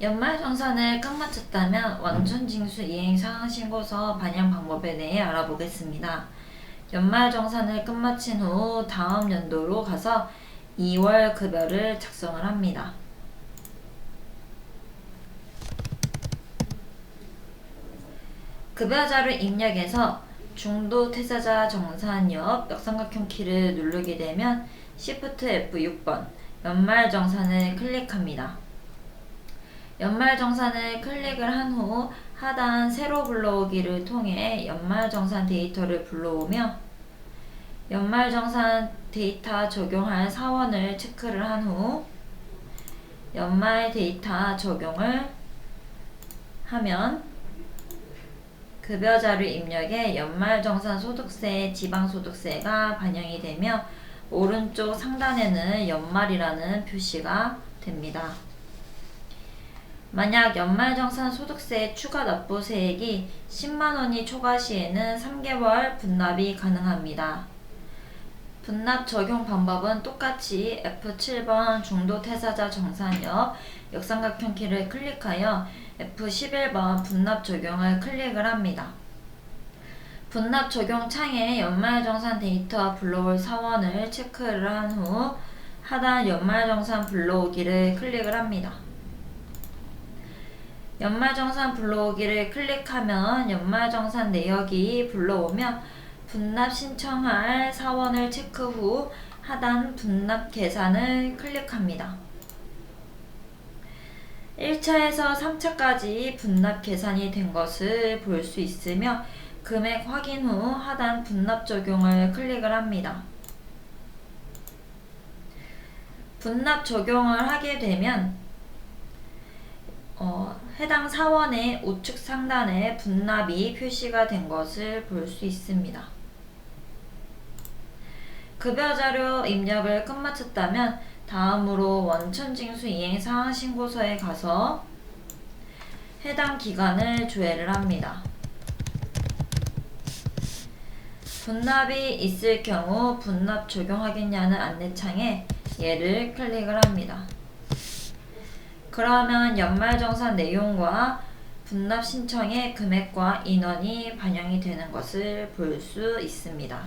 연말 정산을 끝마쳤다면 원천 징수 이행 상한신고서 반영 방법에 대해 알아보겠습니다. 연말 정산을 끝마친 후 다음 연도로 가서 2월 급여를 작성을 합니다. 급여자료 입력에서 중도 퇴사자 정산 옆 역삼각형 키를 누르게 되면 Shift F6번 연말 정산을 클릭합니다. 연말정산을 클릭을 한 후 하단 세로 불러오기를 통해 연말정산 데이터를 불러오며 연말정산 데이터 적용할 사원을 체크를 한 후 연말 데이터 적용을 하면 급여 자료 입력에 연말정산 소득세, 지방소득세가 반영이 되며 오른쪽 상단에는 연말이라는 표시가 됩니다. 만약 연말정산 소득세 추가 납부세액이 10만원이 초과 시에는 3개월 분납이 가능합니다. 분납 적용 방법은 똑같이 F7번 중도 퇴사자 정산 옆 역삼각형 키를 클릭하여 F11번 분납 적용을 클릭을 합니다. 분납 적용 창에 연말정산 데이터 불러올 사원을 체크를 한 후 하단 연말정산 불러오기를 클릭을 합니다. 연말정산 불러오기를 클릭하면 연말정산 내역이 불러오며 분납 신청할 사원을 체크 후 하단 분납 계산을 클릭합니다. 1차에서 3차까지 분납 계산이 된 것을 볼 수 있으며 금액 확인 후 하단 분납 적용을 클릭을 합니다. 분납 적용을 하게 되면 어, 해당 사원의 우측 상단에 분납이 표시가 된 것을 볼 수 있습니다. 급여 자료 입력을 끝마쳤다면 다음으로 원천징수 이행 상한 신고서에 가서 해당 기간을 조회를 합니다. 분납이 있을 경우 분납 적용하겠냐는 안내창에 얘를 클릭을 합니다. 그러면 연말정산 내용과 분납 신청의 금액과 인원이 반영이 되는 것을 볼 수 있습니다.